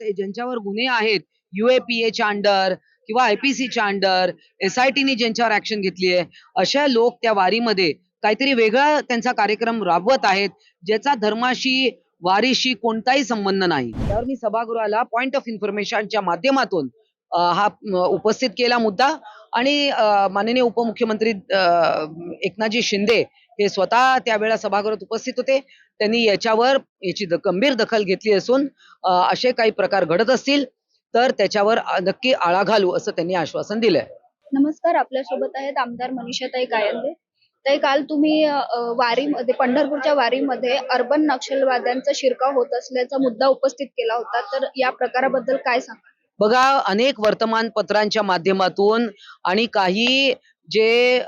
ज्यांच्यावर गुन्हे आहेत युएपीएच्या अंडर किंवा आयपीसीच्या अंडर एस आय ज्यांच्यावर ऍक्शन घेतली आहे अशा लोक त्या वारीमध्ये काहीतरी वेगळा त्यांचा कार्यक्रम राबवत आहेत ज्याचा धर्माशी वारीशी कोणताही संबंध नाही. त्यावर मी सभागृहाला पॉइंट ऑफ इन्फॉर्मेशनच्या माध्यमातून हा उपस्थित केला मुद्दा. आणि माननीय उपमुख्यमंत्री एकनाथजी शिंदे हे स्वतः त्यावेळेला सभागृहात उपस्थित होते. त्यांनी याच्यावर याची गंभीर दखल घेतली असून असे काही प्रकार घडत असतील तर त्याच्यावर नक्की आळा घालू असं त्यांनी आश्वासन दिलंय. नमस्कार आपल्यासोबत आहेत आमदार मनीषाताई कायंदे. ताई काल तुम्ही वारीमध्ये पंढरपूरच्या वारीमध्ये अर्बन नक्षलवाद्यांचा शिरकाव होत असल्याचा मुद्दा उपस्थित केला होता. तर या प्रकाराबद्दल काय सांगा बघा अनेक वर्तमानपत्रांच्या माध्यमातून आणि काही जे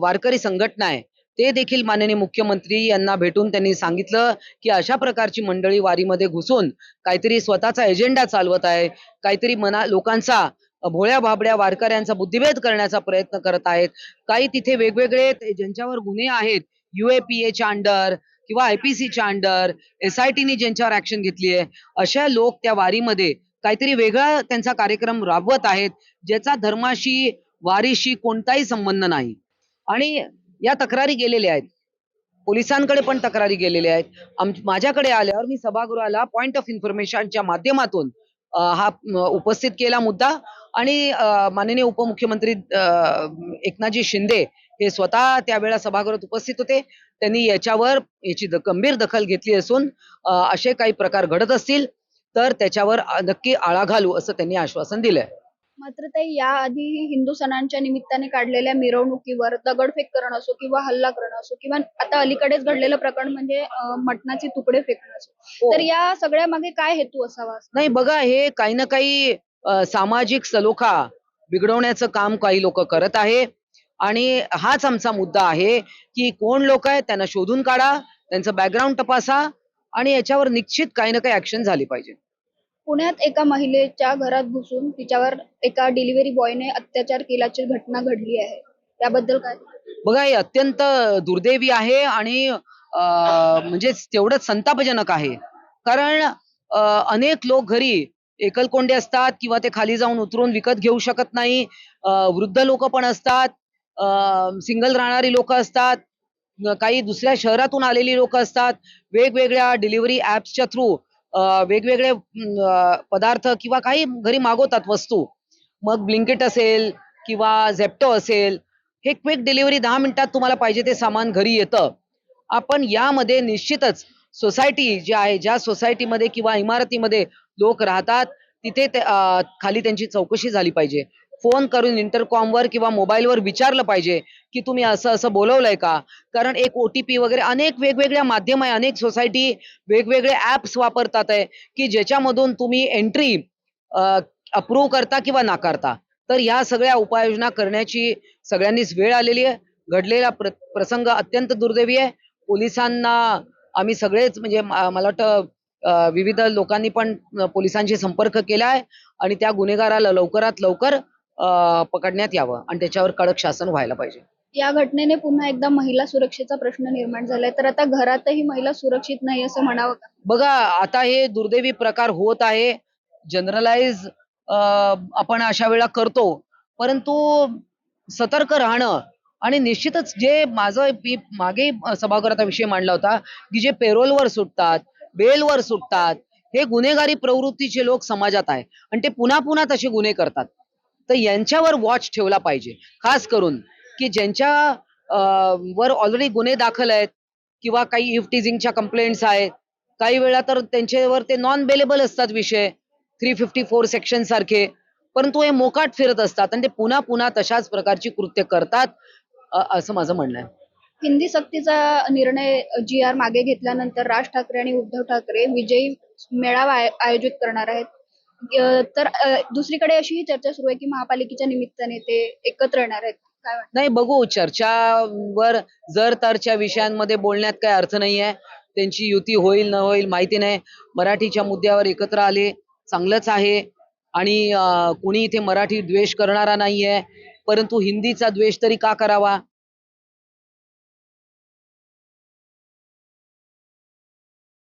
वारकरी संघटना आहे ते देखील माननीय मुख्यमंत्री यांना भेटून त्यांनी सांगितलं की अशा प्रकारची मंडळी वारीमध्ये घुसून काहीतरी स्वतःचा एजेंडा चालवत आहे काहीतरी मना लोकांचा भोळ्या भाबड्या वारकऱ्यांचा बुद्धिभेद करण्याचा प्रयत्न करत आहेत. काही तिथे वेगवेगळे ज्यांच्यावर गुन्हे आहेत युएपीएच्या अंडर किंवा आयपीसीच्या अंडर एस आय ज्यांच्यावर ऍक्शन घेतली आहे अशा लोक त्या वारीमध्ये काहीतरी वेगळा त्यांचा कार्यक्रम राबवत आहेत ज्याचा धर्माशी वारीशी कोणताही संबंध नाही. आणि या तक्रारी गेलेल्या आहेत. पोलिसांकडे पण तक्रारी गेलेल्या आहेत. माझ्याकडे आल्यावर मी सभागृहाला पॉइंट ऑफ इन्फॉर्मेशनच्या माध्यमातून हा उपस्थित केला मुद्दा. आणि माननीय उपमुख्यमंत्री एकनाथजी शिंदे हे स्वतः त्यावेळेला सभागृहात उपस्थित होते. त्यांनी याच्यावर याची द- गंभीर दखल घेतली असून असे काही प्रकार घडत असतील तर त्याच्यावर नक्की आळा घालू असं त्यांनी आश्वासन दिलंय. मात्र ताई याआधीही हिंदू सणांच्या निमित्ताने काढलेल्या मिरवणुकीवर दगडफेक करणं असो किंवा हल्ला करणं असो किंवा आता अलीकडेच घडलेलं प्रकरण म्हणजे मटणाचे तुकडे फेकणं असो. तर या सगळ्या मागे काय हेतू असावा असं? नाही बघा हे काही ना काही सामाजिक सलोखा बिघडवण्याचं काम काही लोक करत आहे. आणि हाच आमचा मुद्दा आहे की कोण लोक आहेत त्यांना शोधून काढा त्यांचं बॅकग्राऊंड तपासा आणि याच्यावर निश्चित काही ना काही ऍक्शन झाली पाहिजे. पुण्यात एका महिलेच्या घरात घुसून तिच्यावर एका डिलिव्हरी बॉयने अत्याचार केल्याची घटना घडली आहे. त्याबद्दल काय? बघा हे अत्यंत दुर्दैवी आहे आणि म्हणजे तेवढंच संतापजनक आहे. कारण अनेक लोक घरी एकलकोंडे असतात किंवा ते खाली जाऊन उतरून विकत घेऊ शकत नाही. वृद्ध लोक पण असतात सिंगल राहणारी लोक असतात काही दुसऱ्या शहरातून आलेली लोक असतात. वेगवेगळ्या डिलिव्हरी ऍप्सच्या थ्रू वेगवेगळे पदार्थ किंवा काही घरी मागवतात वस्तू. मग ब्लिंकेट असेल किंवा झेप्टो असेल हे क्विक डिलिव्हरी दहा मिनिटात तुम्हाला पाहिजे ते सामान घरी येतं. आपण यामध्ये निश्चितच सोसायटी जी आहे ज्या सोसायटीमध्ये किंवा इमारतीमध्ये लोक राहतात तिथे ते, खाली त्यांची चौकशी झाली पाहिजे. फोन करून इंटरकॉमवर किंवा मोबाईलवर विचारलं पाहिजे की तुम्ही असं असं बोलवलंय का? कारण एक ओ टी पी वगैरे अनेक वेगवेगळ्या माध्यम आहे अनेक सोसायटी वेगवेगळे ऍप्स वापरतात आहे की ज्याच्यामधून तुम्ही एंट्री अप्रूव्ह करता किंवा नाकारता. तर ह्या सगळ्या उपाययोजना करण्याची सगळ्यांनीच वेळ आलेली आहे. घडलेला प्र प्रसंग अत्यंत दुर्दैवी आहे. पोलिसांना आम्ही सगळेच म्हणजे मला वाटतं विविध लोकांनी पण पोलिसांशी संपर्क केला आहे आणि त्या गुन्हेगाराला लवकरात लवकर पकडण्यात यावं आणि त्याच्यावर कडक शासन व्हायला पाहिजे. या घटनेने पुन्हा एकदा महिला सुरक्षेचा प्रश्न निर्माण झालाय. तर आता घरातही महिला सुरक्षित नाही असं म्हणावं का? बघा आता हे दुर्दैवी प्रकार होत आहे. जनरलाइज आपण अशा वेळा करतो. परंतु सतर्क राहणं आणि निश्चितच जे माझं मागे सभागृहाचा विषय मांडला होता की जे पेरोलवर सुटतात बेलवर सुटतात हे गुन्हेगारी प्रवृत्तीचे लोक समाजात आहे. आणि ते पुन्हा पुन्हा तसे गुन्हे करतात. तर यांच्यावर वॉच ठेवला पाहिजे. खास करून की ज्यांच्या वर ऑलरेडी गुन्हे दाखल आहेत किंवा काही इफ्टिझिंगच्या कंप्लेंट्स आहेत. काही वेळा तर त्यांच्यावर ते नॉन बेलेबल असतात विषय. थ्री फिफ्टी फोर सेक्शन सारखे. परंतु हे मोकाट फिरत असतात आणि ते पुन्हा पुन्हा तशाच प्रकारची कृत्य करतात असं माझं म्हणणं आहे. हिंदी सक्तीचा निर्णय जी आर मागे घेतल्यानंतर राज ठाकरे आणि उद्धव ठाकरे विजयी मेळावा आयोजित करणार आहेत. तर दुसरीकडे अशीही चर्चा सुरू आहे की महापालिकेच्या निमित्ताने ते एकत्र येणार आहेत. काय वाटतं? नाही बघू. चर्चावर जर तरच्या विषयांमध्ये बोलण्यात काही अर्थ नाही आहे त्यांची युती होईल न होईल माहिती नाही. मराठीच्या मुद्द्यावर एकत्र आले चांगलंच आहे. आणि कुणी इथे मराठी द्वेष करणारा नाहीये. परंतु हिंदीचा द्वेष तरी का करावा?